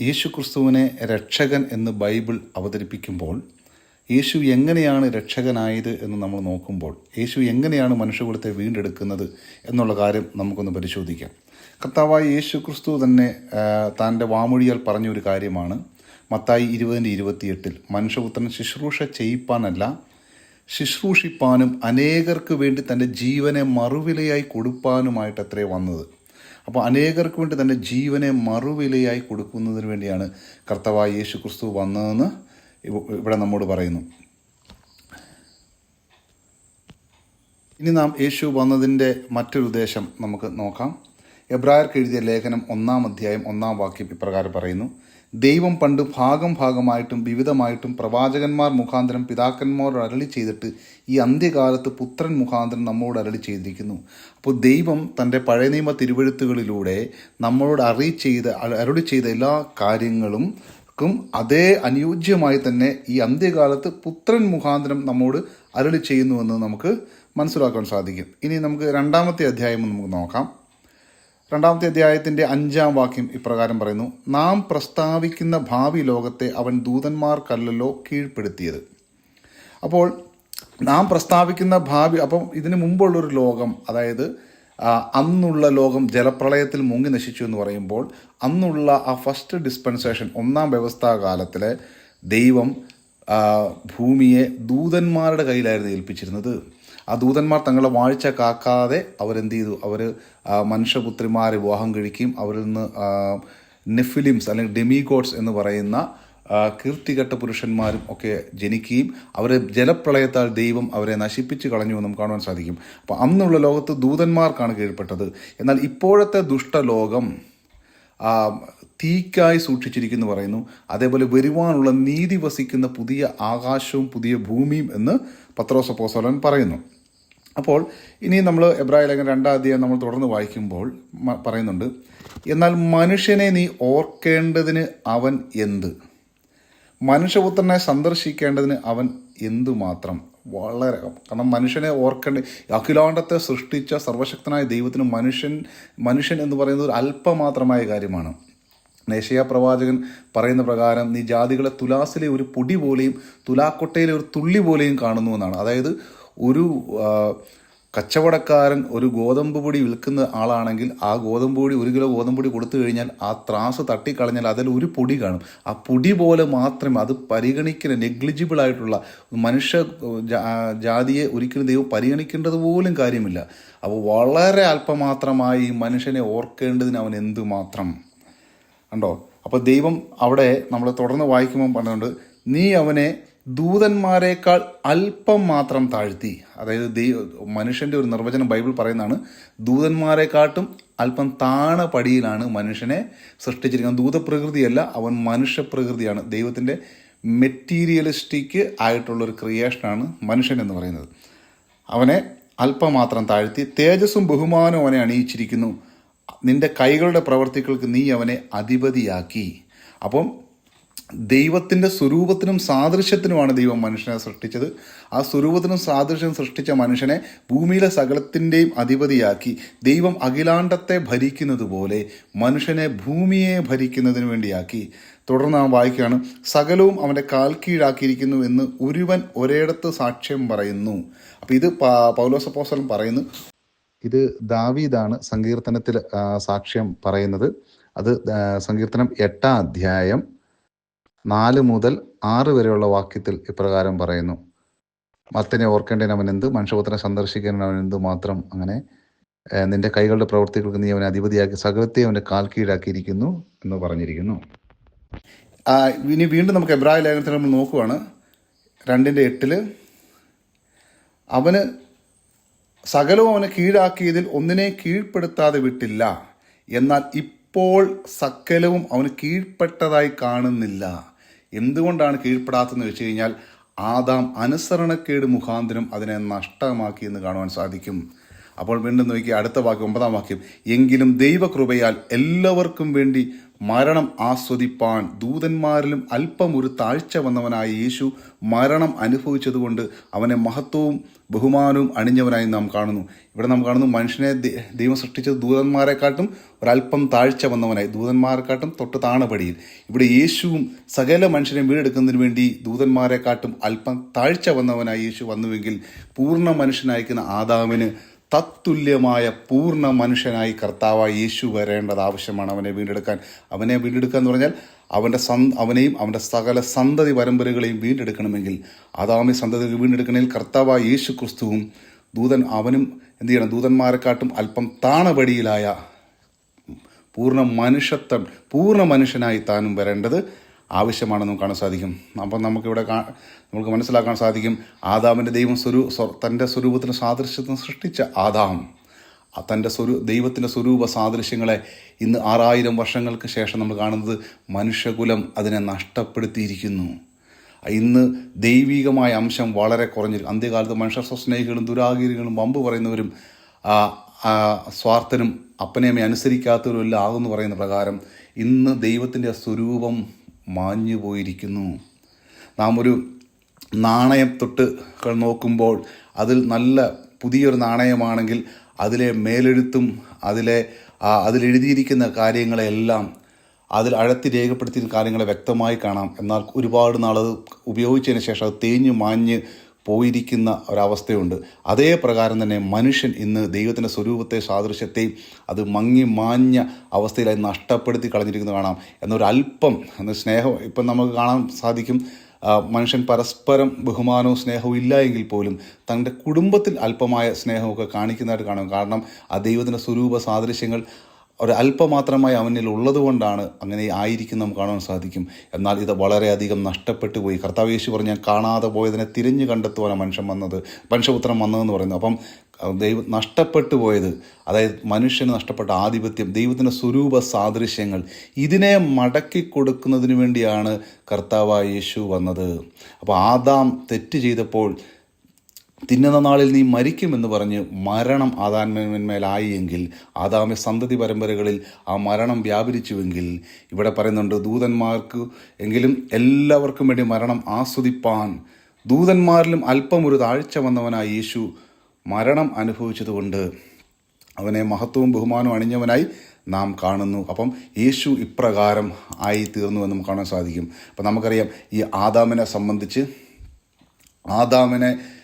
യേശു ക്രിസ്തുവിനെ രക്ഷകൻ എന്ന് ബൈബിൾ അവതരിപ്പിക്കുമ്പോൾ യേശു എങ്ങനെയാണ് രക്ഷകനായത് എന്ന് നമ്മൾ നോക്കുമ്പോൾ യേശു എങ്ങനെയാണ് മനുഷ്യകുലത്തെ വീണ്ടെടുക്കുന്നത് എന്നുള്ള കാര്യം നമുക്കൊന്ന് പരിശോധിക്കാം. കർത്താവായ യേശു ക്രിസ്തു തന്നെ താന്റെ വാമൊഴിയാൽ പറഞ്ഞൊരു കാര്യമാണ്. മത്തായി ഇരുപതിന്റെ ഇരുപത്തിയെട്ടിൽ മനുഷ്യപുത്രൻ ശുശ്രൂഷ ചെയ്യിപ്പാനല്ല ശുശ്രൂഷിപ്പാനും അനേകർക്ക് വേണ്ടി തന്റെ ജീവനെ മറുവിലയായി കൊടുപ്പാനുമായിട്ട് അത്രേ വന്നത്. അപ്പോൾ അനേകർക്ക് വേണ്ടി തന്റെ ജീവനെ മറുവിലയായി കൊടുക്കുന്നതിന് വേണ്ടിയാണ് കർത്തവായ യേശു ക്രിസ്തു വന്നതെന്ന് ഇവിടെ നമ്മോട് പറയുന്നു. ഇനി നാം യേശു വന്നതിന്റെ മറ്റൊരു ഉദ്ദേശം നമുക്ക് നോക്കാം. എബ്രായർക്ക് എഴുതിയ ലേഖനം ഒന്നാം അധ്യായം ഒന്നാം വാക്യം ഇപ്രകാരം പറയുന്നു. ദൈവം പണ്ട് ഭാഗം ഭാഗമായിട്ടും വിവിധമായിട്ടും പ്രവാചകന്മാർ മുഖാന്തരം പിതാക്കന്മാരോട് അരളി ചെയ്തിട്ട് ഈ അന്ത്യകാലത്ത് പുത്രൻ മുഖാന്തരം നമ്മോട് അരളി ചെയ്തിരിക്കുന്നു. അപ്പോൾ ദൈവം തന്റെ പഴയ നിയമ തിരുവഴുത്തുകളിലൂടെ നമ്മളോട് അറി ചെയ്ത അരളി ചെയ്ത എല്ലാ കാര്യങ്ങളും ക്കും അതേ അനുയോജ്യമായി തന്നെ ഈ അന്ത്യകാലത്ത് പുത്രൻ മുഖാന്തരം നമ്മോട് അരളി ചെയ്യുന്നുവെന്ന് നമുക്ക് മനസ്സിലാക്കാൻ സാധിക്കും. ഇനി നമുക്ക് രണ്ടാമത്തെ അധ്യായം നമുക്ക് നോക്കാം. രണ്ടാമത്തെ അധ്യായത്തിന്റെ അഞ്ചാം വാക്യം ഇപ്രകാരം പറയുന്നു നാം പ്രസ്താവിക്കുന്ന ഭാവി ലോകത്തെ അവൻ ദൂതന്മാർക്കല്ലല്ലോ കീഴ്പ്പെടുത്തിയത്. അപ്പോൾ നാം പ്രസ്താവിക്കുന്ന ഭാവി അപ്പം ഇതിനു മുമ്പുള്ളൊരു ലോകം അതായത് അന്നുള്ള ലോകം ജലപ്രളയത്തിൽ മുങ്ങി നശിച്ചു എന്ന് പറയുമ്പോൾ അന്നുള്ള ആ ഫസ്റ്റ് ഡിസ്പെൻസേഷൻ ഒന്നാം വ്യവസ്ഥാ വ്യവസ്ഥാകാലത്തിലെ ദൈവം ഭൂമിയെ ദൂതന്മാരുടെ കയ്യിലായിരുന്നു ഏൽപ്പിച്ചിരുന്നത്. ആ ദൂതന്മാർ തങ്ങളെ വാഴ്ച കാക്കാതെ അവരെന്ത് ചെയ്തു അവർ മനുഷ്യപുത്രിമാരെ വിവാഹം കഴിക്കുകയും അവരിൽ നിന്ന് നെഫിലിംസ് അല്ലെങ്കിൽ ഡെമിഗോഡ്സ് എന്ന് പറയുന്ന കീർത്തികെട്ട പുരുഷന്മാരും ഒക്കെ ജനിക്കുകയും അവരെ ജലപ്രളയത്താൽ ദൈവം അവരെ നശിപ്പിച്ച് കളഞ്ഞു എന്നും കാണുവാൻ സാധിക്കും. അപ്പോൾ അന്നുള്ള ലോകത്ത് ദൂതന്മാർക്കാണ് കീഴ്പ്പെട്ടത്. എന്നാൽ ഇപ്പോഴത്തെ ദുഷ്ടലോകം തീക്കായി സൂക്ഷിച്ചിരിക്കുന്നു പറയുന്നു. അതേപോലെ വരുവാനുള്ള നീതി വസിക്കുന്ന പുതിയ ആകാശവും പുതിയ ഭൂമിയും എന്ന് പത്രോസപ്പോസോലൻ പറയുന്നു. അപ്പോൾ ഇനി നമ്മൾ എബ്രായ ലേഖനം രണ്ടാം അധ്യായം നമ്മൾ തുടർന്ന് വായിക്കുമ്പോൾ പറയുന്നുണ്ട് എന്നാൽ മനുഷ്യനെ നീ ഓർക്കേണ്ടതിന് അവൻ എന്ത്? മനുഷ്യപുത്രനെ സന്ദർശിക്കേണ്ടതിന് അവൻ എന്തു മാത്രം? വളരെ കാരണം മനുഷ്യനെ ഓർക്കേണ്ട അഖിലാണ്ടത്തെ സൃഷ്ടിച്ച സർവശക്തനായ ദൈവത്തിന് മനുഷ്യൻ മനുഷ്യൻ എന്ന് പറയുന്നത് ഒരു അല്പമാത്രമായ കാര്യമാണ്. നേശയ പ്രവാചകൻ പറയുന്ന പ്രകാരം നീ ജാതികളെ തുലാസിലെ ഒരു പൊടി പോലെയും തുലാക്കൊട്ടയിലെ ഒരു തുള്ളി പോലെയും കാണുന്നു എന്നാണ്. അതായത് ഒരു കച്ചവടക്കാരൻ ഒരു ഗോതമ്പ് പൊടി വിൽക്കുന്ന ആളാണെങ്കിൽ ആ ഗോതമ്പ് പൊടി ഒരു കിലോ ഗോതമ്പ് പൊടി കൊടുത്തു കഴിഞ്ഞാൽ ആ ത്രാസ് തട്ടിക്കളഞ്ഞാൽ അതിൽ ഒരു പൊടി കാണും. ആ പൊടി പോലെ മാത്രമേ അത് പരിഗണിക്കുന്ന നെഗ്ലിജിബിൾ ആയിട്ടുള്ള മനുഷ്യ ജാതിയെ ഒരിക്കലും ദൈവം പരിഗണിക്കേണ്ടത് പോലും കാര്യമില്ല. അപ്പോൾ വളരെ അല്പമാത്രമായി മനുഷ്യനെ ഓർക്കേണ്ടതിന് അവൻ എന്തുമാത്രം ഉണ്ടോ അപ്പോൾ ദൈവം അവിടെ നമ്മൾ തുടർന്ന് വായിക്കുമ്പോൾ പറഞ്ഞുകൊണ്ട് നീ അവനെ ദൂതന്മാരെക്കാൾ അല്പം മാത്രം താഴ്ത്തി. അതായത് ദൈവ മനുഷ്യന്റെ ഒരു നിർവചനം ബൈബിൾ പറയുന്നതാണ് ദൂതന്മാരെക്കാട്ടും അല്പം താണ പടിയിലാണ് മനുഷ്യനെ സൃഷ്ടിച്ചിരിക്കുന്നത്. ദൂതപ്രകൃതിയല്ല അവൻ മനുഷ്യപ്രകൃതിയാണ്. ദൈവത്തിന്റെ മെറ്റീരിയലിസ്റ്റിക് ആയിട്ടുള്ളൊരു ക്രിയേഷനാണ് മനുഷ്യൻ എന്ന് പറയുന്നത്. അവനെ അല്പം മാത്രം താഴ്ത്തി തേജസ്സും ബഹുമാനവും അവനെ അണിയിച്ചിരിക്കുന്നു. നിന്റെ കൈകളുടെ പ്രവർത്തികൾക്ക് നീ അവനെ അധിപതിയാക്കി. അപ്പം ദൈവത്തിന്റെ സ്വരൂപത്തിനും സാദൃശ്യത്തിനുമാണ് ദൈവം മനുഷ്യനെ സൃഷ്ടിച്ചത്. ആ സ്വരൂപത്തിനും സാദൃശ്യം സൃഷ്ടിച്ച മനുഷ്യനെ ഭൂമിയിലെ സകലത്തിന്റെയും അധിപതിയാക്കി ദൈവം അഖിലാണ്ടത്തെ ഭരിക്കുന്നത് പോലെ മനുഷ്യനെ ഭൂമിയെ ഭരിക്കുന്നതിന് വേണ്ടിയാക്കി. തുടർന്ന് നാം വായിക്കുകയാണ് സകലവും അവന്റെ കാൽ കീഴാക്കിയിരിക്കുന്നു എന്ന് ഒരുവൻ ഒരിടത്ത് സാക്ഷ്യം പറയുന്നു. അപ്പം ഇത് പൗലോസപ്പോസലം പറയുന്നു ഇത് ദാവീദാണ് സങ്കീർത്തനത്തിൽ സാക്ഷ്യം പറയുന്നത്. അത് സങ്കീർത്തനം എട്ടാം അധ്യായം നാല് മുതൽ ആറ് വരെയുള്ള വാക്യത്തിൽ ഇപ്രകാരം പറയുന്നു. മത്തനെ ഓർക്കേണ്ടതിന് അവൻ എന്ത്? മനുഷ്യപുത്രനെ സന്ദർശിക്കേണ്ടതിന് എന്ത് മാത്രം? അങ്ങനെ നിന്റെ കൈകളുടെ പ്രവൃത്തികൾക്ക് നീ അവനെ അധിപതിയാക്കി സകലത്തെ അവന്റെ കാൽ കീഴാക്കിയിരിക്കുന്നു എന്ന് പറഞ്ഞിരിക്കുന്നു. ഇനി വീണ്ടും നമുക്ക് എബ്രാഹിം ലേഖനത്തിൽ നമ്മൾ നോക്കുവാണ്. രണ്ടിന്റെ എട്ടിൽ അവന് സകലവും അവനെ കീഴാക്കിയതിൽ ഒന്നിനെ കീഴ്പ്പെടുത്താതെ വിട്ടില്ല. എന്നാൽ ഇപ്പോൾ സകലവും അവന് കീഴ്പ്പെട്ടതായി കാണുന്നില്ല. എന്തുകൊണ്ടാണ് കീഴ്പ്പെടാത്തതെന്ന് വെച്ച് കഴിഞ്ഞാൽ ആദാം അനുസരണക്കേട് മുഖാന്തരം അതിനെ നഷ്ടമാക്കി എന്ന് കാണുവാൻ സാധിക്കും. അപ്പോൾ വീണ്ടും നോക്കി അടുത്ത വാക്യം ഒമ്പതാം വാക്യം. എങ്കിലും ദൈവകൃപയാൽ എല്ലാവർക്കും വേണ്ടി മരണം ആസ്വദിപ്പാൻ ദൂതന്മാരിലും അല്പം ഒരു താഴ്ച വന്നവനായ യേശു മരണം അനുഭവിച്ചതുകൊണ്ട് അവനെ മഹത്വവും ബഹുമാനവും അണിഞ്ഞവനായി നാം കാണുന്നു. ഇവിടെ നാം കാണുന്നു മനുഷ്യനെ ദൈവം സൃഷ്ടിച്ചത് ദൂതന്മാരെക്കാട്ടും ഒരല്പം താഴ്ച വന്നവനായി ദൂതന്മാരെക്കാട്ടും തൊട്ട് താണപടിയിൽ. ഇവിടെ യേശുവും സകല മനുഷ്യനെ വീടെടുക്കുന്നതിന് വേണ്ടി ദൂതന്മാരെക്കാട്ടും അല്പം താഴ്ച വന്നവനായി യേശു വന്നുവെങ്കിൽ പൂർണ മനുഷ്യനായിരിക്കുന്ന ആദാമിന് തത്തുല്യമായ പൂർണ മനുഷ്യനായി കർത്താവായ യേശു വരേണ്ടത് ആവശ്യമാണ് അവനെ വീണ്ടെടുക്കാൻ. അവനെ വീണ്ടെടുക്കുക എന്ന് പറഞ്ഞാൽ അവന്റെ സന് അവനെയും അവന്റെ സകല സന്തതി പരമ്പരകളെയും വീണ്ടെടുക്കണമെങ്കിൽ ആദാമി സന്തതി വീണ്ടെടുക്കണമെങ്കിൽ കർത്താവായ യേശു ക്രിസ്തുവും ദൂതൻ അവനും എന്ത് ചെയ്യണം? ദൂതന്മാരെക്കാട്ടും അല്പം താണപടിയിലായ പൂർണ മനുഷ്യത്വം പൂർണ മനുഷ്യനായി താനും വരേണ്ടത് ആവശ്യമാണെന്ന് നമുക്ക് കാണാൻ സാധിക്കും. അപ്പം നമുക്കിവിടെ കാ നമുക്ക് മനസ്സിലാക്കാൻ സാധിക്കും ആദാമിന്റെ ദൈവം സ്വരൂ സ്വ- തന്റെ സ്വരൂപത്തിന് സാദൃശ്യത്തിന് സൃഷ്ടിച്ച ആദാം. തന്റെ സ്വരൂ ദൈവത്തിന്റെ സ്വരൂപ സാദൃശ്യങ്ങളെ ഇന്ന് ആറായിരം വർഷങ്ങൾക്ക് ശേഷം നമ്മൾ കാണുന്നത് മനുഷ്യകുലം അതിനെ നഷ്ടപ്പെടുത്തിയിരിക്കുന്നു. ഇന്ന് ദൈവികമായ അംശം വളരെ കുറഞ്ഞിരിക്കും അന്ത്യകാലത്ത് മനുഷ്യ സ്വസ്നേഹികളും ദുരാഗിരികളും വമ്പ് പറയുന്നവരും സ്വാർത്ഥനും അപ്പനെയമ്മയെ അനുസരിക്കാത്തവരും എല്ലാം ആകുമെന്ന് പറയുന്ന പ്രകാരം ഇന്ന് ദൈവത്തിന്റെ സ്വരൂപം മാഞ്ഞു പോയിരിക്കുന്നു നാം ഒരു നാണയം തൊട്ട് നോക്കുമ്പോൾ അതിൽ നല്ല പുതിയൊരു നാണയമാണെങ്കിൽ അതിലെ മേലെഴുത്തും അതിലെ അതിലെഴുതിയിരിക്കുന്ന കാര്യങ്ങളെല്ലാം അതിൽ അഴത്തി രേഖപ്പെടുത്തിയ കാര്യങ്ങളെ വ്യക്തമായി കാണാം. എന്നാൽ ഒരുപാട് നാളത് ഉപയോഗിച്ചതിന് ശേഷം അത് തേഞ്ഞ് മാഞ്ഞ് പോയിരിക്കുന്ന ഒരവസ്ഥയുണ്ട്. അതേ പ്രകാരം തന്നെ മനുഷ്യൻ ഇന്ന് ദൈവത്തിന്റെ സ്വരൂപത്തെ സാദൃശ്യത്തെയും അത് മങ്ങി മാഞ്ഞ അവസ്ഥയിലായി നഷ്ടപ്പെടുത്തി കളഞ്ഞിരിക്കുന്നത് കാണാം. എന്നൊരല്പം എന്ന സ്നേഹം ഇപ്പം നമുക്ക് കാണാൻ സാധിക്കും. മനുഷ്യൻ പരസ്പരം ബഹുമാനവും സ്നേഹവും ഇല്ല എങ്കിൽ പോലും തന്റെ കുടുംബത്തിൽ അല്പമായ സ്നേഹമൊക്കെ കാണിക്കുന്നതായിട്ട് കാണാം. കാരണം ആ ദൈവത്തിന്റെ സ്വരൂപ സാദൃശ്യങ്ങൾ ഒരു അല്പമാത്രമായി അവനിൽ ഉള്ളതുകൊണ്ടാണ് അങ്ങനെ ആയിരിക്കും നമുക്ക് കാണാൻ സാധിക്കും. എന്നാൽ ഇത് വളരെയധികം നഷ്ടപ്പെട്ടു പോയി. കർത്താവ് യേശു പറഞ്ഞ കാണാതെ പോയതിനെ തിരിഞ്ഞു കണ്ടെത്തുവാനാണ് മനുഷ്യൻ വന്നത്. മനുഷ്യപുത്രം വന്നതെന്ന് പറയുന്നു. അപ്പം ദൈവം നഷ്ടപ്പെട്ടു പോയത് അതായത് മനുഷ്യന് നഷ്ടപ്പെട്ട ആധിപത്യം ദൈവത്തിന്റെ സ്വരൂപ സാദൃശ്യങ്ങൾ ഇതിനെ മടക്കി കൊടുക്കുന്നതിന് വേണ്ടിയാണ് കർത്താവായ യേശു വന്നത്. അപ്പോൾ ആദാം തെറ്റ് ചെയ്തപ്പോൾ തിന്നുന്ന നാളിൽ നീ മരിക്കുമെന്ന് പറഞ്ഞ് മരണം ആദാമന്മേലായി എങ്കിൽ ആദാമ്യ സന്തതി പരമ്പരകളിൽ ആ മരണം വ്യാപരിച്ചുവെങ്കിൽ ഇവിടെ പറയുന്നുണ്ട് ദൂതന്മാർക്ക് എങ്കിലും എല്ലാവർക്കും വേണ്ടി മരണം ആസ്വദിപ്പാൻ. ദൂതന്മാരിലും അല്പം ഒരു താഴ്ച വന്നവനായി യേശു മരണം അനുഭവിച്ചതുകൊണ്ട് അവനെ മഹത്വവും ബഹുമാനവും അണിഞ്ഞവനായി നാം കാണുന്നു. അപ്പം യേശു ഇപ്രകാരം ആയി തീർന്നു എന്ന് നമുക്ക് കാണാൻ സാധിക്കും. അപ്പം നമുക്കറിയാം ഈ ആദാമിനെ സംബന്ധിച്ച് ആദാമിനെ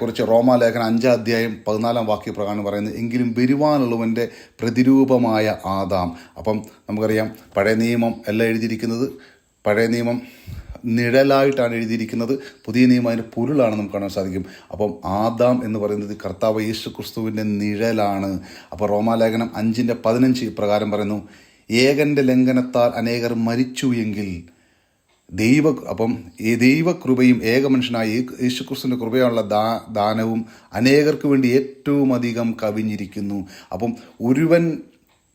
കുറിച്ച് റോമാലേഖനം അഞ്ചാം അധ്യായം പതിനാലാം വാക്യപ്രകാരം പറയുന്നത് എങ്കിലും വരുവാനുള്ളവന്റെ പ്രതിരൂപമായ ആദാം. അപ്പം നമുക്കറിയാം പഴയ നിയമം എല്ലാം എഴുതിയിരിക്കുന്നത്. പഴയ നിയമം നിഴലായിട്ടാണ് എഴുതിയിരിക്കുന്നത്. പുതിയ നിയമം അതിന്റെ പൊരുളാണ് നമുക്ക് കാണാൻ സാധിക്കും. അപ്പം ആദാം എന്ന് പറയുന്നത് കർത്താവ് യേശു ക്രിസ്തുവിന്റെ നിഴലാണ്. അപ്പോൾ റോമാലേഖനം അഞ്ചിന്റെ പതിനഞ്ച് പ്രകാരം പറയുന്നു ഏകന്റെ ലംഘനത്താൽ അനേകർ മരിച്ചു എങ്കിൽ ദൈവ അപ്പം ഈ ദൈവകൃപയും ഏക മനുഷ്യനായി യേ- യേശുക്രിസ്തുവിന്റെ കൃപയുള്ള ദാ ദാനവും അനേകർക്ക് വേണ്ടി ഏറ്റവും അധികം കവിഞ്ഞിരിക്കുന്നു. അപ്പം ഒരുവൻ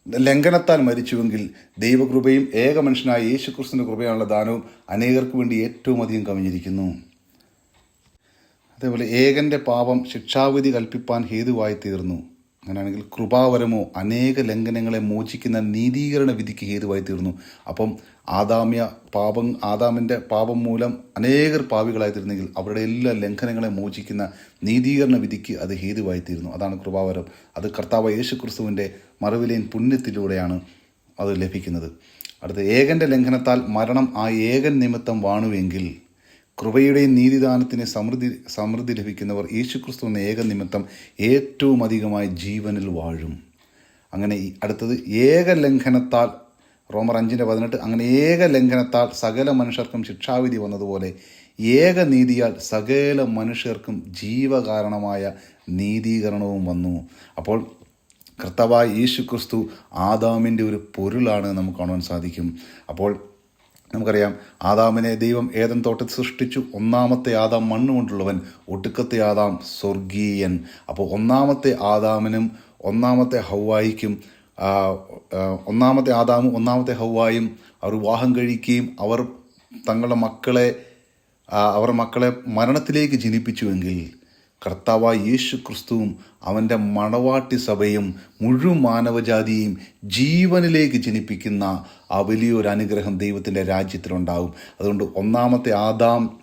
ലംഘനത്താൽ മരിച്ചുവെങ്കിൽ ദൈവകൃപയും ഏക മനുഷ്യനായ യേശുക്രിസ്തുവിന്റെ കൃപയുള്ള ദാനവും അനേകർക്ക് വേണ്ടി ഏറ്റവും അധികം കവിഞ്ഞിരിക്കുന്നു. അതേപോലെ ഏകന്റെ പാപം ശിക്ഷാവിധി കൽപ്പിപ്പാൻ ഹേതുവായി തീർന്നു. അങ്ങനെയാണെങ്കിൽ കൃപാവരമോ അനേക ലംഘനങ്ങളെ മോചിക്കുന്ന നീതീകരണ വിധിക്ക് ഹേതുവായി തീർന്നു. അപ്പം ആദാമ്യ പാപം ആദാമിന്റെ പാപം മൂലം അനേകർ പാവികളായി തീർന്നെങ്കിൽ അവരുടെ എല്ലാ ലംഘനങ്ങളെ മോചിക്കുന്ന നീതീകരണ വിധിക്ക് അത് ഹേതുവായി തീർന്നു. അതാണ് കൃപാവരം. അത് കർത്താവ് യേശു ക്രിസ്തുവിന്റെ മറവിലേൻ പുണ്യത്തിലൂടെയാണ് അത് ലഭിക്കുന്നത്. അടുത്ത ഏകന്റെ ലംഘനത്താൽ മരണം ആ ഏകൻ നിമിത്തം വാണുവെങ്കിൽ കൃപയുടെയും നീതിദാനത്തിന് സമൃദ്ധി സമൃദ്ധി ലഭിക്കുന്നവർ യേശുക്രിസ്തു എന്ന ഏക നിമിത്തം ഏറ്റവും അധികമായി ജീവനിൽ വാഴും. അങ്ങനെ അടുത്തത് ഏക ലംഘനത്താൽ റോമർ അഞ്ചിന്റെ പതിനെട്ട് അങ്ങനെ ഏക ലംഘനത്താൽ സകല മനുഷ്യർക്കും ശിക്ഷാവിധി വന്നതുപോലെ ഏക നീതിയാൽ സകല മനുഷ്യർക്കും ജീവകാരണമായ നീതീകരണവും വന്നു. അപ്പോൾ കർത്താവായ യേശു ക്രിസ്തു ആദാമിന്റെ ഒരു പൊരുളാണ് നമുക്ക് കാണുവാൻ സാധിക്കും. അപ്പോൾ നമുക്കറിയാം ആദാമിനെ ദൈവം ഏതൻ തോട്ടത്തിൽ സൃഷ്ടിച്ചു. ഒന്നാമത്തെ ആദാം മണ്ണ് കൊണ്ടുള്ളവൻ ഒടുക്കത്തെ ആദാം സ്വർഗീയൻ. അപ്പോൾ ഒന്നാമത്തെ ആദാമിനും ഒന്നാമത്തെ ഹൗവായിക്കും ഒന്നാമത്തെ ആദാമും ഒന്നാമത്തെ ഹൗവായും അവർ വിവാഹം കഴിക്കുകയും അവർ തങ്ങളുടെ മക്കളെ അവർ മക്കളെ മരണത്തിലേക്ക് ജനിപ്പിച്ചുവെങ്കിൽ കർത്താവായ യേശു ക്രിസ്തുവും അവന്റെ മണവാട്ടി സഭയും മുഴുവൻ മാനവജാതിയെയും ജീവനിലേക്ക് ജനിപ്പിക്കുന്ന ആ വലിയൊരു അനുഗ്രഹം ദൈവത്തിന്റെ രാജ്യത്തിലുണ്ടാവും. അതുകൊണ്ട് ഒന്നാമത്തെ ആദാം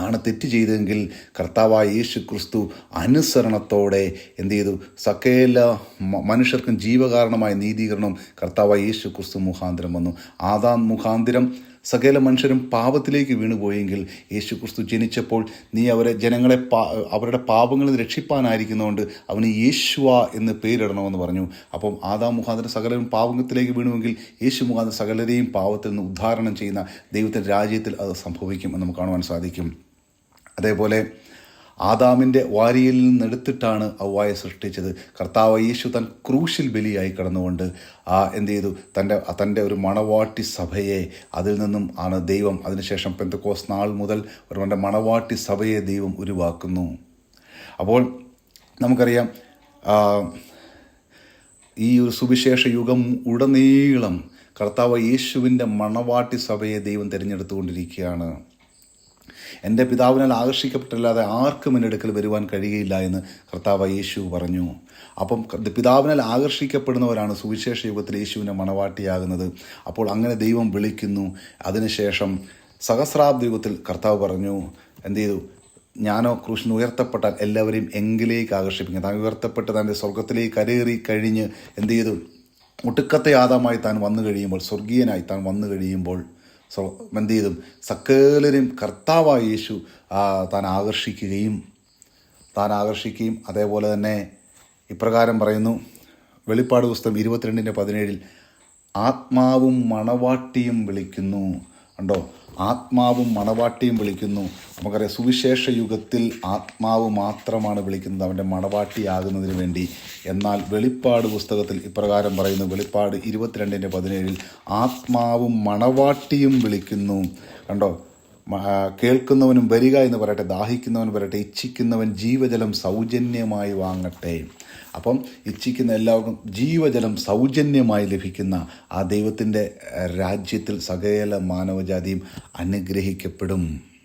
ആണ് തെറ്റ് ചെയ്തതെങ്കിൽ കർത്താവായ യേശു ക്രിസ്തു അനുസരണത്തോടെ എന്ത് ചെയ്തു? സകല മനുഷ്യർക്കും ജീവകാരണമായ നീതീകരണം കർത്താവായ യേശു ക്രിസ്തു മുഖാന്തരം വന്നു. ആദാം മുഖാന്തരം സകല മനുഷ്യരും പാപത്തിലേക്ക് വീണുപോയെങ്കിൽ യേശു ക്രിസ്തു ജനിച്ചപ്പോൾ നീ അവരെ ജനങ്ങളെ പാ അവരുടെ പാപങ്ങളിൽ രക്ഷിപ്പാനായിരിക്കുന്നതുകൊണ്ട് അവന് യേശുവ എന്ന് പേരിടണമെന്ന് പറഞ്ഞു. അപ്പം ആദാം മുഖാന്തരം സകലരും പാപത്തിലേക്ക് വീണുവെങ്കിൽ യേശു മുഖാന്തരം സകലരെയും പാപത്തിൽ നിന്ന് ഉദ്ധാരണം ചെയ്യുന്ന ദൈവത്തിന്റെ രാജ്യത്തിൽ അത് സംഭവിക്കും എന്ന് നമുക്ക് കാണുവാൻ സാധിക്കും. അതേപോലെ ആദാമിന്റെ വാരിയിൽ നിന്നെടുത്തിട്ടാണ് ഔവായെ സൃഷ്ടിച്ചത്. കർത്താവ് യേശു തൻ ക്രൂശിൽ ബലിയായി കടന്നുകൊണ്ട് ആ എന്ത് ചെയ്തു? തന്റെ തന്റെ ഒരു മണവാട്ടി സഭയെ അതിൽ നിന്നും ആണ് ദൈവം. അതിനുശേഷം പെന്തക്കോസ് നാൾ മുതൽ ഒരുവന്റെ മണവാട്ടി സഭയെ ദൈവം ഉരുവാക്കുന്നു. അപ്പോൾ നമുക്കറിയാം ഈ ഒരു സുവിശേഷ യുഗം ഉടനീളം കർത്താവ് യേശുവിന്റെ മണവാട്ടി സഭയെ ദൈവം തിരഞ്ഞെടുത്തുകൊണ്ടിരിക്കുകയാണ്. എന്റെ പിതാവിനാൽ ആകർഷിക്കപ്പെട്ടല്ലാതെ ആർക്കും എന്റെ അടുക്കൽ വരുവാൻ കഴിയുകയില്ല എന്ന് കർത്താവ് യേശു പറഞ്ഞു. അപ്പം പിതാവിനാൽ ആകർഷിക്കപ്പെടുന്നവരാണ് സുവിശേഷ യുഗത്തിൽ യേശുവിനെ മണവാട്ടിയാകുന്നത്. അപ്പോൾ അങ്ങനെ ദൈവം വിളിക്കുന്നു. അതിനുശേഷം സഹസ്രാബ്ദ യുഗത്തിൽ കർത്താവ് പറഞ്ഞു എന്ത് ചെയ്തു? ഞാനോ കൃഷ്ണൻ ഉയർത്തപ്പെട്ടാൽ എല്ലാവരെയും എങ്കിലേക്ക് ആകർഷിപ്പിക്കും. താൻ ഉയർത്തപ്പെട്ട് തന്റെ സ്വർഗത്തിലേക്ക് കരേറി കഴിഞ്ഞ് എന്ത് ചെയ്തു? മുട്ടുക്കത്തെ ആദാമായി താൻ വന്നു കഴിയുമ്പോൾ സ്വർഗീയനായി താൻ വന്നു കഴിയുമ്പോൾ സോ എന്ത് ചെയ്തും സകലരും കർത്താവായ യേശു താൻ ആകർഷിക്കുകയും താൻ ആകർഷിക്കുകയും അതേപോലെ തന്നെ ഇപ്രകാരം പറയുന്നു. വെളിപ്പാട് പുസ്തകം ഇരുപത്തിരണ്ടിന്റെ പതിനേഴിൽ ആത്മാവും മണവാട്ടിയും വിളിക്കുന്നു. ഉണ്ടോ ആത്മാവും മണവാട്ടിയും വിളിക്കുന്നു. നമുക്കറിയാം സുവിശേഷ യുഗത്തിൽ ആത്മാവ് മാത്രമാണ് വിളിക്കുന്നത്. അവന്റെ മണവാട്ടിയാകുന്നതിന് വേണ്ടി. എന്നാൽ വെളിപ്പാട് പുസ്തകത്തിൽ ഇപ്രകാരം പറയുന്നു. വെളിപ്പാട് ഇരുപത്തിരണ്ടിന്റെ പതിനേഴിൽ ആത്മാവും മണവാട്ടിയും വിളിക്കുന്നു. കണ്ടോ? കേൾക്കുന്നവനും വരിക എന്ന് പറയട്ടെ ദാഹിക്കുന്നവൻ വരട്ടെ ഇച്ഛിക്കുന്നവൻ ജീവജലം സൗജന്യമായി വാങ്ങട്ടെ. അപ്പം ഇച്ഛിക്കുന്ന എല്ലാവർക്കും ജീവജലം സൗജന്യമായി ലഭിക്കുന്ന ആ ദൈവത്തിന്റെ രാജ്യത്തിൽ സകല മാനവജാതിയും അനുഗ്രഹിക്കപ്പെടും.